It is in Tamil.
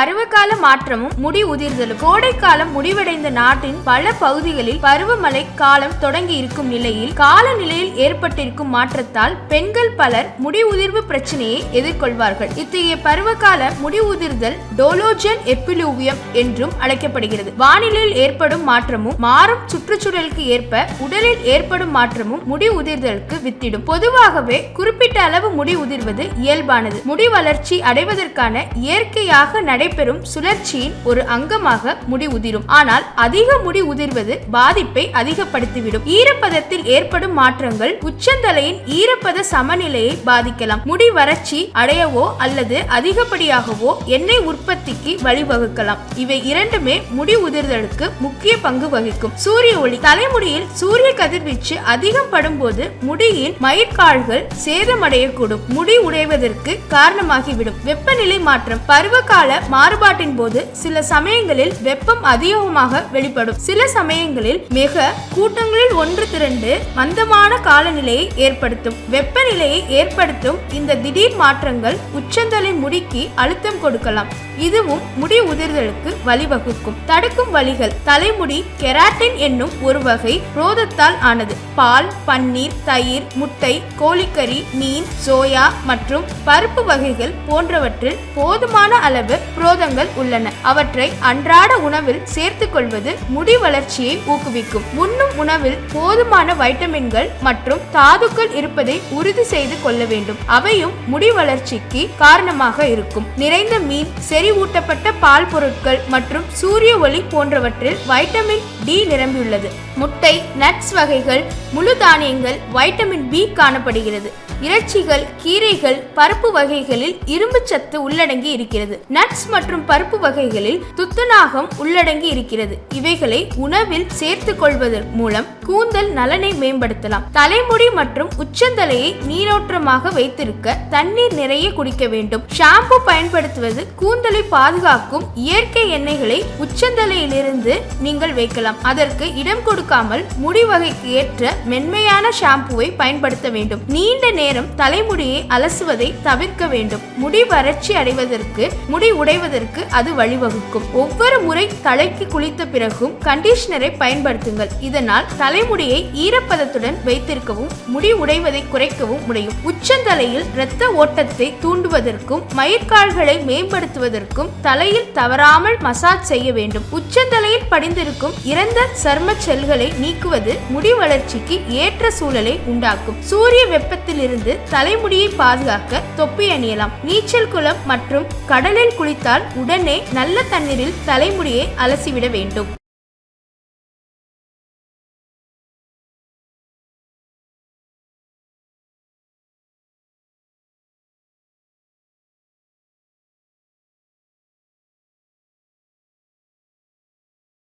பருவகால மாற்றமும் முடி உதிர்தலும். கோடைக்காலம் முடிவடைந்த நாட்டின் பல பகுதிகளில் பருவமழை காலம் தொடங்கி இருக்கும் நிலையில் காலநிலையில் ஏற்பட்டிருக்கும் மாற்றத்தால் பெண்கள் பலர் முடி உதிர்வு பிரச்சனையை எதிர்கொள்வார்கள். இத்தகைய பருவகால முடி உதிர்தல் டோலோஜன் எப்பிலூவியம் என்றும் அழைக்கப்படுகிறது. வானிலையில் ஏற்படும் மாற்றமும் மாறும் சுற்றுச்சூழலுக்கு ஏற்ப உடலில் ஏற்படும் மாற்றமும் முடி உதிர்தலுக்கு வித்திடும். பொதுவாகவே குறிப்பிட்ட அளவு முடி உதிர்வது இயல்பானது. முடி வளர்ச்சி அடைவதற்கான இயற்கையாக நடைபெறும் சுழற்சியின் ஒரு அங்கமாக முடி உதிரும். ஆனால் அதிக முடி உதிர்வது பாதிப்பை அதிகப்படுத்திவிடும். ஈரப்பதத்தில் ஏற்படும் மாற்றங்கள் உச்சந்தலையின் ஈரப்பத சமநிலையை பாதிக்கலாம். முடி வறட்சி அடையவோ அல்லது அதிகப்படியாகவோ எண்ணெய் உற்பத்திக்கு வழிவகுக்கலாம். இவை இரண்டுமே முடி உதிர்தலுக்கு முக்கிய பங்கு வகிக்கும். சூரிய ஒளி தலைமுடியில் சூரிய கதிர்வீச்சு அதிகம் படும்போது முடியின் மயிர்கால்கள் சேதமடையக்கூடும். முடி உடைவதற்கு காரணமாகிவிடும். வெப்பநிலை மாற்றம் பருவகால மாறுபாட்டின் போது சில சமயங்களில் வெப்பம் அதிகமாக வெளிப்படும். சில சமயங்களில் மிக கூட்டங்களில் ஒன்று திரண்டு மந்தமான காலநிலையை ஏற்படுத்தும். வெப்பநிலையை ஏற்படுத்தும் இந்த திடீர் மாற்றங்கள் உச்சந்தலை முடிக்கு அழுத்தம் கொடுக்கலாம். இதுவும் முடி உதிர்தலுக்கு வழிவகுக்கும். தடுக்கும் வழிகள் தலைமுடி கெராட்டின் என்னும் ஒரு வகை புரோதத்தால் ஆனது. பால் பன்னீர் தயிர் முட்டை கோழிக்கறி மீன் சோயா மற்றும் பருப்பு வகைகள் போன்றவற்றில் போதுமான அளவு புரோதங்கள் உள்ளன. அவற்றை அன்றாட உணவில் சேர்த்துக் கொள்வது முடி வளர்ச்சியை ஊக்குவிக்கும். உண்ணும் உணவில் போதுமான வைட்டமின்கள் மற்றும் தாதுக்கள் இருப்பதை உறுதி செய்து கொள்ள வேண்டும். அவையும் முடி வளர்ச்சிக்கு காரணமாக இருக்கும். நிறைந்த மீன் செறிவூட்டப்பட்ட பால் பொருட்கள் மற்றும் சூரிய ஒளி போன்றவற்றில் வைட்டமின் டி நிரம்பியுள்ளது. முட்டை நட்ஸ் வகைகள் முழு தானியங்கள் வைட்டமின் பி காணப்படுகிறது. இறைச்சிகள் கீரைகள் பருப்பு வகைகளில் இரும்பு சத்து உள்ளடங்கி இருக்கிறது. நட்ஸ் மற்றும் பருப்பு வகைகளில் துத்தநாகம் உள்ளடங்கி இருக்கிறது. இவைகளை உணவில் சேர்த்துக் கொள்வதன் மூலம் கூந்தல் நலனை மேம்படுத்தலாம். தலைமுடி மற்றும் உச்சந்தலையை நீரோற்றமாக வைத்திருக்க தண்ணீர் நிறைய குடிக்க வேண்டும். ஷாம்பு பயன்படுத்துவது கூந்தலை பாதுகாக்கும் இயற்கை எண்ணெய்களை உச்சந்தலையிலிருந்து நீங்கள் வைக்கலாம். அதற்கு இடம் கொடுக்காமல் முடி வகைக்கு ஏற்ற மென்மையான ஷாம்புவை பயன்படுத்த வேண்டும். நீண்ட நேரம் தலைமுடியை அலசுவதை தவிர்க்க வேண்டும். முடி வறட்சி அடைவதற்கு முடி உடைவதற்கு அது வழிவகுக்கும். ஒவ்வொரு முறை தலைக்கு குளித்த பிறகும் கண்டிஷனரை பயன்படுத்துங்கள். இதனால் தலைமுடியை ஈரப்பதத்துடன் வைத்திருக்கவும் முடி உடைவதை குறைக்கவும் முடியும். உச்சந்தலையில் இரத்த ஓட்டத்தை தூண்டுவதற்கும் மயிர்கால்களை மேம்படுத்துவதற்கும் தலையில் தவறாமல் மசாஜ் செய்ய வேண்டும். உச்சந்தலையில் படிந்திருக்கும் இறந்த சர்ம செல்களை நீக்குவது முடி வளர்ச்சிக்கு ஏற்ற சூழலை உண்டாக்கும். சூரிய வெப்பத்திலிருந்து தலைமுடியை பாதுகாக்க தொப்பி அணியலாம். நீச்சல் குளம் மற்றும் கடலில் குளித்தால் உடனே நல்ல தண்ணீரில் தலைமுடியை அலசிவிட வேண்டும்.